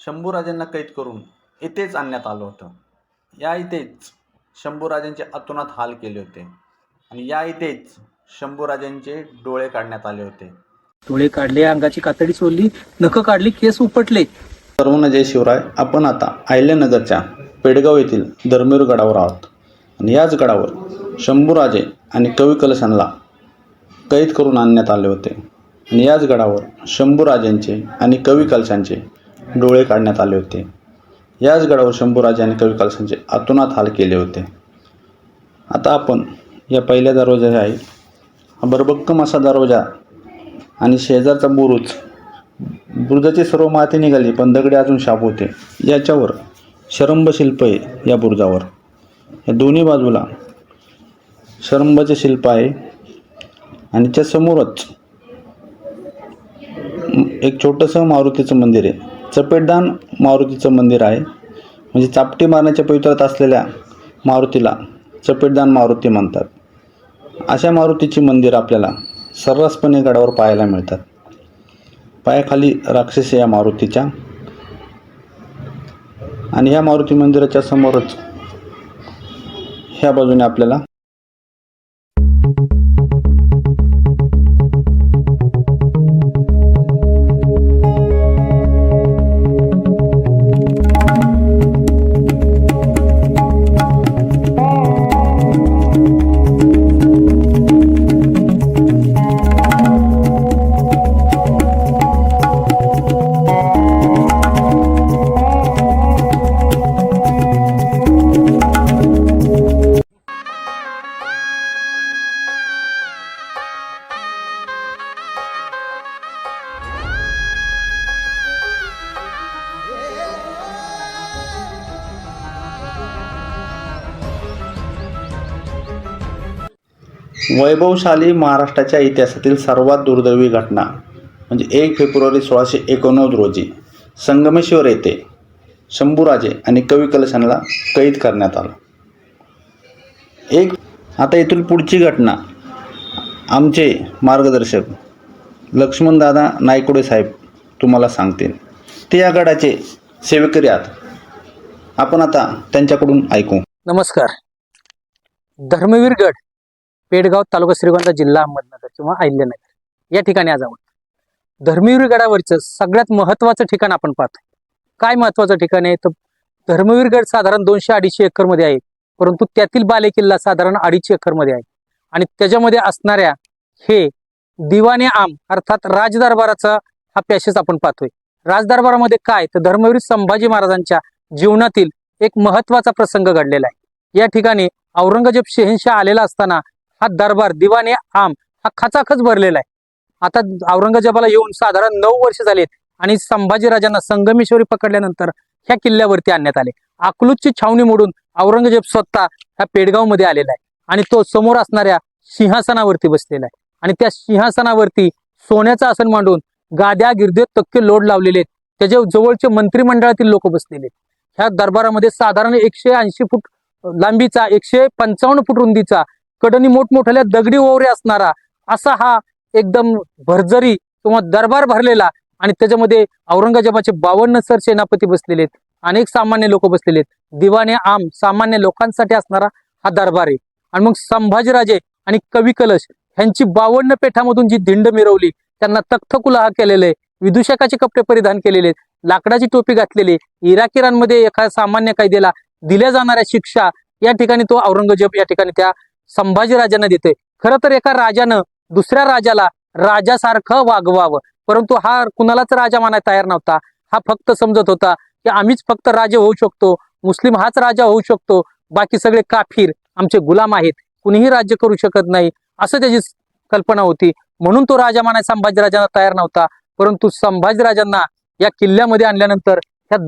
शंभूराजांना कैद करून येथेच आणण्यात आलं होतं. या इथेच शंभूराजांचे अतोनात हाल केले होते आणि या इथेच शंभूराजांचे डोळे काढण्यात आले होते. डोळे काढले अंगाची कातडी सोडली नख काढली केस उपटले. सर्वांना जय शिवराय आपण आता अहिल्यानगरच्या पेडगाव येथील धर्मवीर गडावर आहोत. आणि याच गडावर शंभूराजे आणि कवी कलशांना कैद करून आणण्यात आले होते. आणि याच गडावर शंभूराजांचे आणि कवी कलशांचे डोळे काढण्यात आले होते. याच गडावर शंभूराजे आणि कवी कालसांचे अतोनात हाल केले होते. आता आपण या पहिल्या दरवाजा आहे. हा बरबक्कम असा दरवाजा आणि शेजारचा बुरुज बुरुजाची सर्व माती निघाली पण दगडे अजून शाप होते. याच्यावर शरंभ शिल्प आहे या बुरुजावर. या दोन्ही बाजूला शरंबाचे शिल्प आहे आणि त्यासमोरच एक छोटंसं मारुतीचं मंदिर आहे. चपेटदान मारुतीचं मंदिर आहे. म्हणजे चापटी मारण्याच्या पवित्रात असलेल्या मारुतीला चपेटदान मारुती म्हणतात. अशा मारुतीची मंदिर आपल्याला सर्रासपणे गडावर पाहायला मिळतात. पायाखाली राक्षसी या मारुतीच्या. आणि या मारुती मंदिराच्या समोरच ह्या बाजूने आपल्याला वैभवशाली महाराष्ट्राच्या इतिहासातील सर्वात दुर्दैवी घटना म्हणजे एक फेब्रुवारी सोळाशे एकोणनव्वद रोजी संगमेश्वर येथे शंभूराजे आणि कवी कलशांना कैद करण्यात आलं. एक आता इथून पुढची घटना आमचे मार्गदर्शक लक्ष्मणदादा नायकोडे साहेब तुम्हाला सांगतील. ते या गडाचे सेवेकरी आहात आपण आता त्यांच्याकडून ऐकू. नमस्कार. धर्मवीर गड पेडगाव तालुका श्रीगोंदा जिल्हा अहमदनगर किंवा अहिल्यानगर. या ठिकाणी आज आहोत. धर्मवीर गडावरचं सगळ्यात महत्त्वाचं ठिकाण आपण पाहतो काय महत्वाचं ठिकाण आहे? तर धर्मवीर गड साधारण दोनशे अडीचशे एकरमध्ये आहे. परंतु त्यातील बालेकिल्ला साधारण अडीचशे एकरमध्ये आहे. आणि त्याच्यामध्ये असणाऱ्या हे दिवाने आम अर्थात राजदरबाराचा हा पॅशेज आपण पाहतोय. राजदरबारामध्ये काय? तर धर्मवीर संभाजी महाराजांच्या जीवनातील एक महत्त्वाचा प्रसंग घडलेला आहे. या ठिकाणी औरंगजेब शहेनशाह आलेला असताना हा दरबार दिवाने आम हा खचाखच भरलेला आहे. आता औरंगजेबाला येऊन साधारण नऊ वर्ष झाले आणि संभाजीराजांना संगमेश्वरी पकडल्यानंतर ह्या किल्ल्यावरती आणण्यात आले. अकलूजची छावणी मोडून औरंगजेब स्वतः ह्या पेडगावमध्ये आलेला आहे आणि तो समोर असणाऱ्या सिंहासनावरती बसलेला आहे. आणि त्या सिंहासनावरती सोन्याचं आसन मांडून गाद्या गिरदे तक्के लोड लावलेले आहेत. त्याच्या जवळचे मंत्रिमंडळातील लोक बसलेले आहेत. ह्या दरबारामध्ये साधारण एकशे ऐंशी फूट लांबीचा एकशे पंचावन्न फूट रुंदीचा कडनी मोठमोठ्या दगडी ओवरे असणारा असा हा एकदम भरजरी किंवा दरबार भरलेला आणि त्याच्यामध्ये औरंगजेबाचे बावन्न सर सेनापती बसलेले आहेत. अनेक सामान्य लोक बसलेले आहेत. दिवाने आम सामान्य लोकांसाठी असणारा हा दरबार आहे. आणि मग संभाजीराजे आणि कवी कलश ह्यांची बावन्न पेठामधून जी दिंड मिरवली त्यांना तख्तकुलाहा केलेले आहे विदूषकाचे कपडे परिधान केलेले आहेत लाकडाची टोपी घातलेली इराकिरांमध्ये एका सामान्य कायद्याला दिल्या जाणाऱ्या शिक्षा या ठिकाणी तो औरंगजेब या ठिकाणी त्या संभाजीराजांना देतोय. खरं तर एका राजानं दुसऱ्या राजाला राजासारखं वागवावं. परंतु हा कुणालाच राजा मानायला तयार नव्हता. हा फक्त समजत होता की आम्हीच फक्त राजे होऊ शकतो. मुस्लिम हाच राजा होऊ शकतो. बाकी सगळे काफीर आमचे गुलाम आहेत. कुणीही राज्य करू शकत नाही. असं त्याची कल्पना होती. म्हणून तो राजा मानाय संभाजीराजांना तयार नव्हता. परंतु संभाजीराजांना या किल्ल्यामध्ये आणल्यानंतर ह्या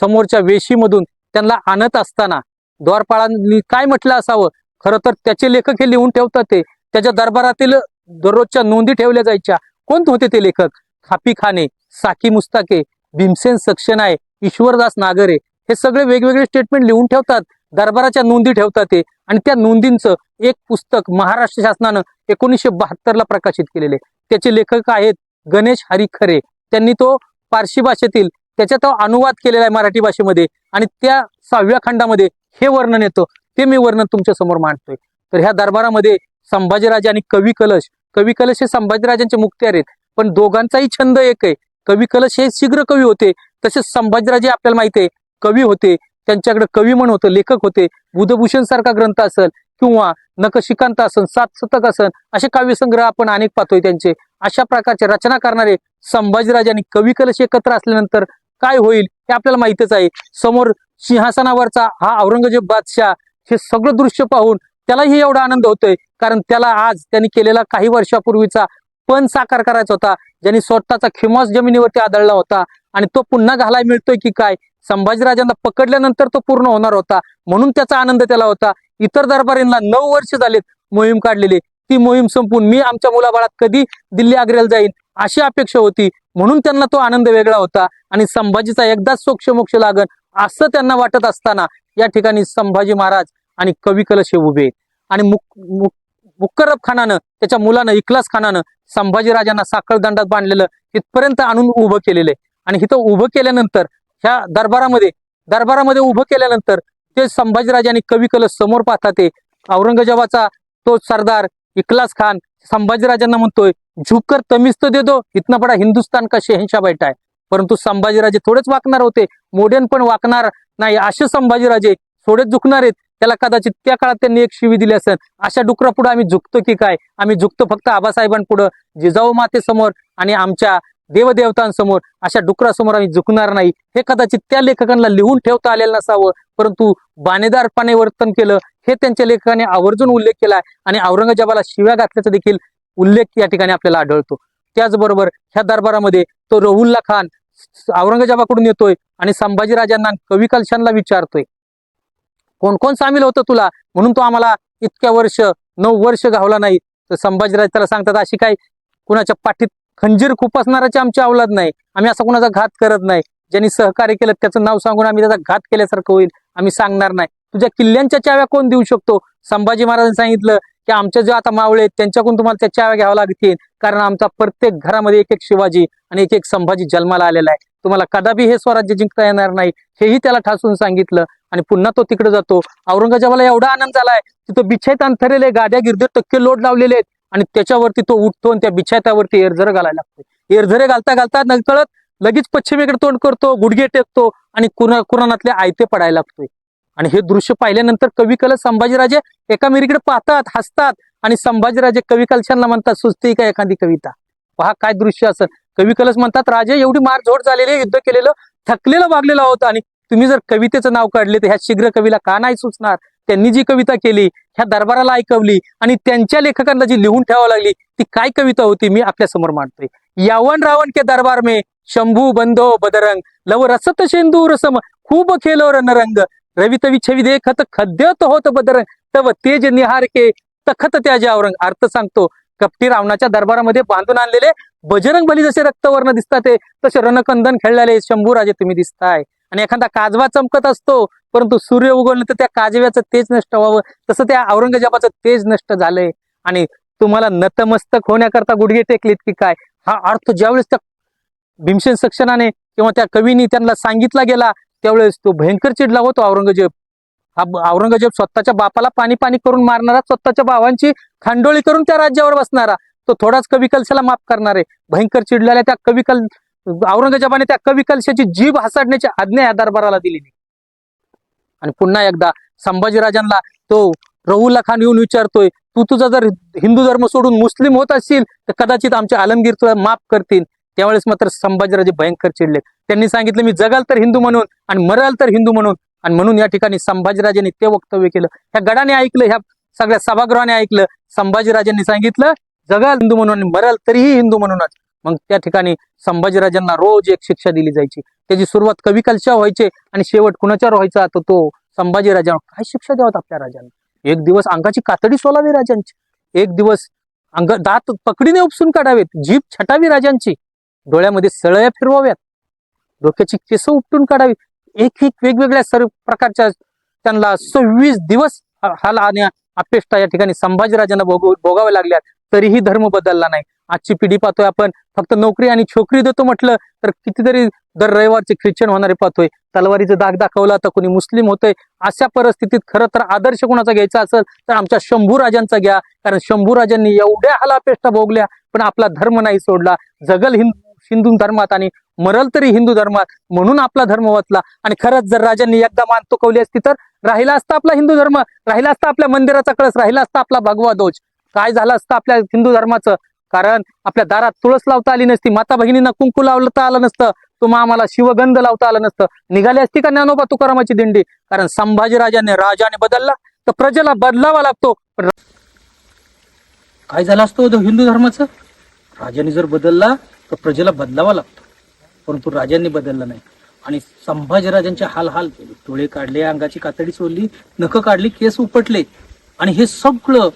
समोरच्या वेशीमधून त्यांना आणत असताना द्वारपाळांनी काय म्हटलं असावं? खरं तर त्याचे लेखक हे लिहून ठेवतात ते. त्याच्या दरबारातील दररोजच्या नोंदी ठेवल्या जायच्या. कोण होते ते लेखक? खापी खाने साकी मुस्ताके भीमसेन सक्सेनाय ईश्वरदास नागरे हे सगळे वेगवेगळे स्टेटमेंट लिहून ठेवतात. दरबाराच्या नोंदी ठेवतात ते. आणि त्या नोंदींचं एक पुस्तक महाराष्ट्र शासनानं एकोणीसशे बहात्तरला प्रकाशित केलेले त्याचे लेखक आहेत गणेश हरी खरे त्यांनी तो पारशी भाषेतील त्याचा तो अनुवाद केलेला आहे मराठी भाषेमध्ये. आणि त्या सहाव्या खंडामध्ये हे वर्णन येतं. ते मी वर्णन तुमच्यासमोर मांडतोय. तर ह्या दरबारामध्ये संभाजीराजे आणि कवी कलश कवी कलश हे संभाजीराजांचे मुक्त्यार आहेत पण दोघांचाही छंद एक आहे. कवी कलश हे शीघ्र कवी होते तसेच संभाजीराजे आपल्याला माहिती आहे कवी होते त्यांच्याकडे कवी म्हण होतं लेखक होते बुधभूषण सारखा ग्रंथ असेल किंवा नकशिकांत असन सात शतक असन असे काव्यसंग्रह आपण अनेक पाहतोय त्यांचे. अशा प्रकारचे रचना करणारे संभाजीराजे आणि कवी कलश एकत्र असल्यानंतर काय होईल हे आपल्याला माहितच आहे. समोर सिंहासनावरचा हा औरंगजेब बादशाह हे सगळं दृश्य पाहून त्यालाही एवढा आनंद होतोय. कारण त्याला आज त्यांनी केलेला काही वर्षापूर्वीचा पण साकार करायचा होता. ज्यांनी स्वतःचा खिमास जमिनीवरती आदळला होता. आणि तो पुन्हा घालाय मिळतोय की काय? संभाजीराजांना पकडल्यानंतर तो पूर्ण होणार होता. म्हणून त्याचा आनंद त्याला होता. इतर दरबारींना नऊ वर्ष झालेत मोहीम काढलेली. ती मोहीम संपून मी आमच्या मुलाबाळात कधी दिल्ली आग्र्याला जाईन अशी अपेक्षा होती. म्हणून त्यांना तो आनंद वेगळा होता. आणि संभाजीचा एकदाच सोक्ष मोक्ष लागण असं त्यांना वाटत असताना या ठिकाणी संभाजी महाराज आणि कवी कलश हे उभे आणि मुक मुक मुक्करब खानानं त्याच्या मुलानं इखलास खानानं संभाजीराजांना साखळदंडात बांधलेलं तिथपर्यंत आणून उभं केलेलं आहे. आणि इथं उभं केल्यानंतर ह्या दरबारामध्ये दरबारामध्ये उभं केल्यानंतर ते संभाजीराजे आणि कवी कलश समोर पाहतात ते औरंगजेबाचा तो सरदार इखलास खान संभाजीराजांना म्हणतोय झुकर तमीज तो दे दो इथनं पडा हिंदुस्तान का शहनशाह बैठा आहे. परंतु संभाजीराजे थोडेच वाकणार होते. मोडेन पण वाकणार नाही. असे संभाजीराजे थोडेच झुकणार आहेत. त्याला कदाचित त्या काळात त्यांनी एक शिवी दिली असेल. अशा डुकरा पुढे आम्ही झुकतो की काय? आम्ही झुकतो फक्त आबासाहेबांपुढं जिजाऊ मातेसमोर आणि आमच्या देवदेवतांसमोर. अशा डुकरासमोर आम्ही झुकणार नाही. हे कदाचित त्या लेखकांना लिहून ठेवता आलेलं नसावं. परंतु बाणेदारपणे वर्तन केलं. हे त्यांच्या लेखकाने आवर्जून उल्लेख केलाय आणि औरंगजेबाला शिव्या घातल्याचा देखील उल्लेख या ठिकाणी आपल्याला आढळतो. त्याचबरोबर ह्या दरबारामध्ये तो रहुल्ला खान औरंगजेबाकडून येतोय आणि संभाजीराजांना कवी कलशांना विचारतोय. कोण कोण सामील होतं तुला? म्हणून तो आम्हाला इतक्या वर्ष नऊ वर्ष गावला नाही. तर संभाजीराज त्याला सांगतात अशी काय कुणाच्या पाठीत खंजीर खुपसणाराची आमची अवलाद नाही. आम्ही असा कुणाचा घात करत नाही. ज्यांनी सहकार्य केलं त्याचं नाव सांगून आम्ही त्याचा घात केल्यासारखं होईल. आम्ही सांगणार नाही. तुझ्या किल्ल्यांच्या चाव्या कोण देऊ शकतो? संभाजी महाराजांनी सांगितलं की आमच्या जे आता मावळे आहेत त्यांच्याकडून तुम्हाला त्या चाव्या घ्याव्या लागतील. कारण आमचा प्रत्येक घरामध्ये एक एक शिवाजी आणि एक एक संभाजी जन्माला आलेला आहे. तुम्हाला कदापि हे स्वराज्य जिंकता येणार नाही हेही त्याला ठासून सांगितलं आणि पुन्हा तो तिकडे जातो. औरंगजेबाला एवढा आनंद झालाय तिथं बिछायत अंथरलेले गाड्या गिरदे टक्के लोड लावलेले आहेत आणि त्याच्यावरती तो उठतो आणि त्या बिछायतावरती एरझर घालायला लागतो. एरझरे घालता घालता नकळत लगेच पश्चिमेकडे तोंड करतो गुडघे टेकतो आणि कुरा कुराणातले आयते पडायला लागतोय. आणि हे दृश्य पाहिल्यानंतर कविकला संभाजीराजे एकामेरीकडे पाहतात हसतात आणि संभाजीराजे कविकलशांना म्हणतात सुचते का एखादी कविता? पहा काय दृश्य असं. कविकलच म्हणतात राजे एवढी मारझोड झालेली युद्ध केलेलं थकलेलं वागलेलं होतं आणि तुम्ही जर कवितेचं नाव काढले तर ह्या शीघ्र कवीला का नाही सुचणार? त्यांनी जी कविता केली ह्या दरबाराला ऐकवली आणि त्यांच्या लेखकांना जी लिहून ठेवावं लागली ती काय कविता होती मी आपल्यासमोर मांडतोय. यावन रावण के दरबार में शंभू बंधो बदरंग लव रसत शेंदू रसम खूप खेलो रणरंग रवि तवी छवी देखत खद्यत होत बदरंग तव तेज निहार के तखत त्याजे औरंग अर्थ सांगतो कपटी रावणाच्या दरबारामध्ये बांधून आणलेले बजरंग बली जसे रक्तवर्ण दिसतात ते तसे रणकंदन खेळलेले शंभू राजे तुम्ही दिसताय. आणि एखादा काजवा चमकत असतो परंतु सूर्य उगवलं तर त्या काजव्याचं तेज नष्ट व्हावं. तसं त्या औरंगजेबाचं तेज नष्ट झालंय. आणि तुम्हाला नतमस्तक होण्याकरता गुडघे टेकलीत की काय? हा अर्थ ज्यावेळेस त्या भीमसेन सक्षनाने किंवा त्या कवीनी त्यांना सांगितला गेला त्यावेळेस तो भयंकर चिडला होतो औरंगजेब. हा औरंगजेब स्वतःच्या बापाला पाणी पाणी करून मारणारा स्वतःच्या भावांची खांडोळी करून त्या राज्यावर बसणारा तो थोडाच कवी कलशाला माफ करणार. आहे भयंकर चिडलेल्या त्या कवी कल औरंगजेबाने त्या कवी कलशाची जीभ हसाडण्याची आज्ञा या दरबाराला दिली आणि पुन्हा एकदा संभाजीराजांना तो रहुल्ला खान येऊन विचारतोय तू तुझा जर हिंदू धर्म सोडून मुस्लिम होत असशील तर कदाचित आमचे आलमगीर तुला माफ करतील. त्यावेळेस मात्र संभाजीराजे भयंकर चिडले त्यांनी सांगितलं मी जगाल तर हिंदू म्हणून आणि मराल तर हिंदू म्हणून. आणि म्हणून या ठिकाणी संभाजीराजांनी ते वक्तव्य केलं. ह्या गडाने ऐकलं ह्या सगळ्या सभागृहाने ऐकलं. संभाजीराजांनी सांगितलं जगाल हिंदू म्हणून आणि मराल तरीही हिंदू म्हणूनच मग त्या ठिकाणी संभाजीराजांना रोज एक शिक्षा दिली जायची. त्याची सुरुवात कवी कलशा व्हायचे आणि शेवट कुणाच्यावर व्हायचा तर तो संभाजीराजा काय शिक्षा द्यावत आपल्या राजांना? एक दिवस अंगाची कातडी सोलावी राजांची. एक दिवस अंग दात पकडीने उपसून काढावेत जीभ छटावी राजांची. डोळ्यामध्ये सळया फिरवाव्यात. डोक्याची केस उपटून काढावी. एक एक वेगवेगळ्या सर्व प्रकारच्या त्यांना सव्वीस दिवस हाल आणि अपेष्टा या ठिकाणी संभाजीराजांना भोग भोगाव्या लागल्या. तरीही धर्म बदलला नाही. आजची पिढी पाहतोय आपण फक्त नोकरी आणि छोकरी देतो म्हटलं तर कितीतरी दर रविवारचे ख्रिश्चन होणारे पाहतोय. तलवारीचं दाग दाखवला तर कोणी मुस्लिम होतोय. अशा परिस्थितीत खरं तर आदर्श कोणाचा घ्यायचा असेल तर आमच्या शंभू राजांचा घ्या. कारण शंभू राजांनी एवढ्या हालापेष्टा भोगल्या पण आपला धर्म नाही सोडला. जगल हिंदू हिंदू धर्मात आणि मरल तरी हिंदू धर्मात म्हणून आपला धर्म वाचला. आणि खरंच जर राजांनी एकदा मान तुकवली असती तर राहिला असता आपला हिंदू धर्म राहिला असता आपल्या मंदिराचा कळस राहिला असता आपला भगवा ध्वज काय झालं असतं आपल्या हिंदू धर्माचं? कारण आपल्या दारात तुळस लावता आली नसती माता भगिनींना कुंकू लावता आलं नसतं तुम्हा आम्हाला शिवगंध लावता आलं नसतं. निघाली असती का ज्ञानोबा तुकारामाची दिंडी? कारण संभाजीराजाने राजाने बदलला तर प्रजेला बदलावा लागतो. काय झालं असतं हो हिंदू धर्माचं? राजाने जर बदलला तर प्रजेला बदलावा लागतो. परंतु राजांनी बदलला नाही. आणि संभाजीराजांचे हाल हाल केले. डोळे काढले अंगाची कातडी सोडली नख काढली केस उपटले. आणि हे सगळं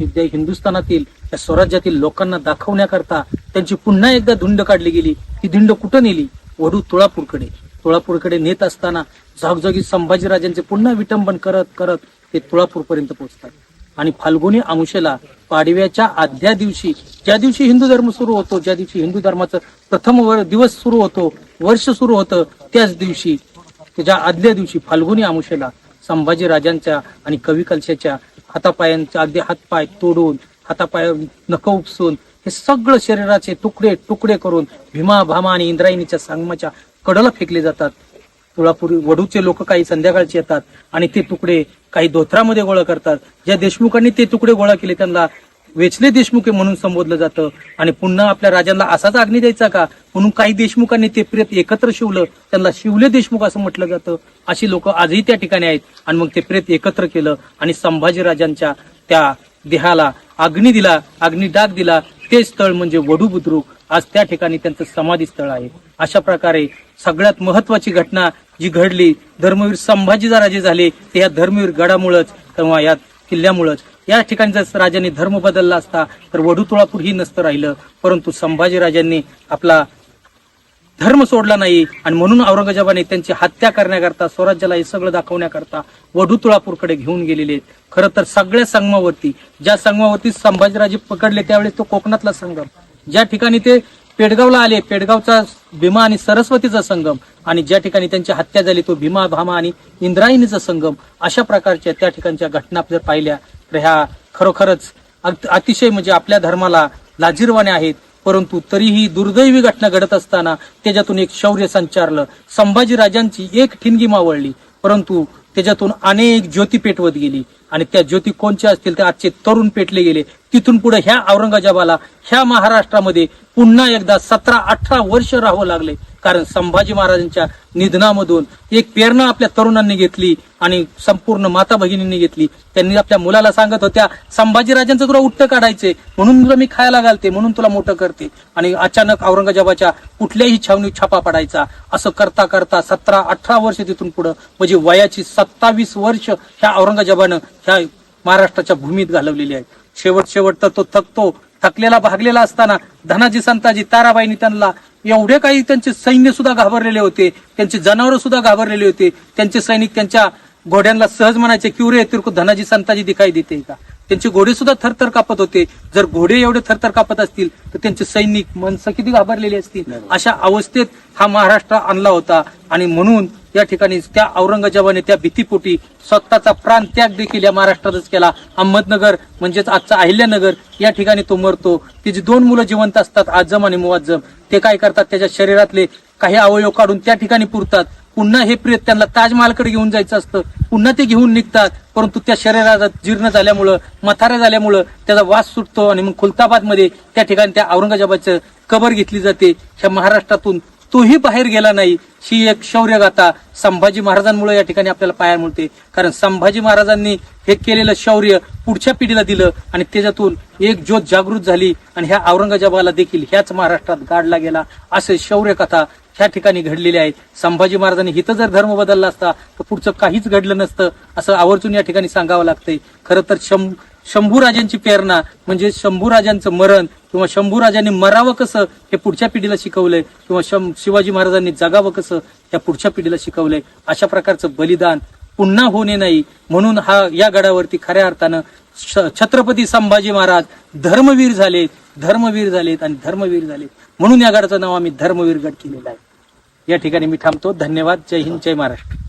हिंदुस्थानातील या स्वराज्यातील लोकांना दाखवण्याकरता त्यांची पुन्हा एकदा धुंड काढली गेली. ती धिंड कुठं नेली? वडू तुळापूरकडे. तुळापूरकडे नेत असताना जागजागी संभाजीराजांचे पुन्हा विटंबन करत करत ते तुळापूरपर्यंत पोहोचतात. आणि फाल्गुनी अमुषेला पाडव्याच्या आदल्या दिवशी ज्या दिवशी हिंदू धर्म सुरू होतो ज्या दिवशी हिंदू धर्माचं प्रथम वर- दिवस सुरू होतो वर्ष सुरू होतं त्याच दिवशी त्याच्या आदल्या दिवशी फाल्गुनी अमुषेला संभाजी राजांच्या आणि कवी कलशाच्या हातापायांच्या अगदी हातपाय तोडून हातापाय नख उपसून हे सगळं शरीराचे तुकडे तुकडे करून भीमा भामा आणि इंद्रायणीच्या सांगमाच्या कडला फेकले जातात. तुळापूर वडूचे लोक काही संध्याकाळचे येतात आणि ते तुकडे काही धोत्रामध्ये गोळा करतात. ज्या देशमुखांनी ते तुकडे गोळा केले त्यांना वेचले देशमुखे म्हणून संबोधलं जातं. आणि पुन्हा आपल्या राजांना असाच अग्नी द्यायचा का? म्हणून काही देशमुखांनी ते प्रेत एकत्र शिवलं त्यांना शिवले देशमुख असं म्हटलं जातं. अशी लोक आजही त्या ठिकाणी आहेत. आणि मग ते प्रेत एकत्र केलं आणि संभाजी राजांच्या त्या देहाला अग्नी दिला अग्नी डाग दिला. ते स्थळ म्हणजे वडू बुद्रुक. आज त्या ठिकाणी त्यांचं समाधी स्थळ आहे. अशा प्रकारे सगळ्यात महत्वाची घटना जी घडली धर्मवीर संभाजी राजे झाले ते या धर्मवीर गडामुळंच किंवा या किल्ल्यामुळंच या ठिकाणी जर राजांनी धर्म बदलला असता तर वडू तुळापूर ही नसतं राहिलं. परंतु संभाजी राजांनी आपला धर्म सोडला नाही आणि म्हणून औरंगजेबाने त्यांची हत्या करण्याकरता स्वराज्याला हे सगळं दाखवण्याकरता वडू तुळापूरकडे घेऊन गेलेले आहेत. खरं तर सगळ्या संगमावरती ज्या संगमावरती संभाजीराजे पकडले त्यावेळेस तो कोकणातला संगम. ज्या ठिकाणी ते पेडगावला आले. पेडगावचा भीमा आणि सरस्वतीचा संगम आणि ज्या ठिकाणी त्यांची हत्या झाली तो भीमा भामा आणि इंद्रायणीचा संगम अशा प्रकारच्या त्या ठिकाणच्या घटना जर पाहिल्या तर ह्या खरोखरच अतिशय म्हणजे आपल्या धर्माला लाजीरवाने आहेत. परंतु तरीही दुर्दैवी घटना घडत असताना त्याच्यातून एक शौर्य संचारलं. संभाजी राजांची एक ठिणगी मावळली. परंतु त्याच्यातून अनेक ज्योती पेटवत गेली. आणि त्या ज्योती कोणच्या असतील तर आजचे तरुण पेटले गेले. तिथून पुढे ह्या औरंगजेबाला ह्या महाराष्ट्रामध्ये पुन्हा एकदा सतरा अठरा वर्ष राहावं लागले. कारण संभाजी महाराजांच्या निधनामधून एक प्रेरणा आपल्या तरुणांनी घेतली आणि संपूर्ण माता भगिनींनी घेतली. त्यांनी आपल्या मुलाला सांगत होत्या संभाजीराजांचं तुला उठ्ठ काढायचे म्हणून तुला मी खायला घालते म्हणून तुला मोठं करते. आणि अचानक औरंगजेबाच्या कुठल्याही छावणी छापा पडायचा. असं करता करता सतरा अठरा वर्ष तिथून पुढं म्हणजे वयाची सत्तावीस वर्ष ह्या औरंगजेबानं ह्या महाराष्ट्राच्या भूमीत घालवलेली आहे शेवट शेवट तर तो थकतो. थकलेला भागलेला असताना धनाजी संताजी ताराबाईंनी त्यांना एवढे काही त्यांचे सैन्य सुद्धा घाबरलेले होते. त्यांचे जनावर सुद्धा घाबरलेले होते. त्यांचे सैनिक त्यांच्या घोड्यांना सहज म्हणायचे किवरे रे तिरकू धनाजी संताजी दिखाई देते का? त्यांचे घोडे सुद्धा थरथर कापत होते. जर घोडे एवढे थरथर कापत असतील तर त्यांचे सैनिक मनसं किती घाबरलेले असतील. अशा अवस्थेत हा महाराष्ट्र आणला होता. आणि म्हणून या ठिकाणी त्या औरंगजेबाने त्या भीतीपोटी स्वतःचा प्राण त्याग देखील या महाराष्ट्रातच केला. अहमदनगर म्हणजेच आजचा अहिल्यानगर या ठिकाणी तो मरतो. त्याची दोन मुलं जिवंत असतात आजम आणि मुआज्जम. ते काय करतात? त्याच्या शरीरातले काही अवयव काढून त्या ठिकाणी पुरतात. पुन्हा हे प्रेत त्यांना ताजमहालकडे घेऊन जायचं असतं. पुन्हा ते घेऊन निघतात. परंतु त्या शरीराला जीर्ण झाल्यामुळं मथाऱ्या झाल्यामुळं त्याचा वास सुटतो आणि मग खुलताबादमध्ये त्या ठिकाणी त्या औरंगजेबाचं कबर घेतली जाते. ह्या महाराष्ट्रातून तोही बाहेर गेला नाही. ही एक शौर्यगाथा संभाजी महाराजांमुळे या ठिकाणी आपल्याला पाहायला मिळते. कारण संभाजी महाराजांनी हे केलेलं शौर्य पुढच्या पिढीला दिलं आणि त्याच्यातून एक ज्योत जागृत झाली आणि ह्या औरंगजेबाला देखील ह्याच महाराष्ट्रात गाडला गेला. असे शौर्यकथा ह्या ठिकाणी घडलेले आहेत. संभाजी महाराजांनी हिथं जर धर्म बदलला असता तर पुढचं काहीच घडलं नसतं असं आवर्जून या ठिकाणी सांगावं लागतंय. खरं तर शं शंभूराजांची प्रेरणा म्हणजे शंभूराजांचं मरण किंवा शंभूराजांनी मरावं कसं हे पुढच्या पिढीला शिकवलंय किंवा शं शिवाजी महाराजांनी जगावं कसं या पुढच्या पिढीला शिकवलंय. अशा प्रकारचं बलिदान पुन्हा होणे नाही. म्हणून हा या गडावरती खऱ्या अर्थानं श- छत्रपती संभाजी महाराज धर्मवीर झालेत धर्मवीर झालेत आणि धर्मवीर झालेत. म्हणून या गडाचं नाव आम्ही धर्मवीर गड केलेलं आहे. या ठिकाणी मी थांबतो. धन्यवाद. जय हिंद. जय महाराष्ट्र.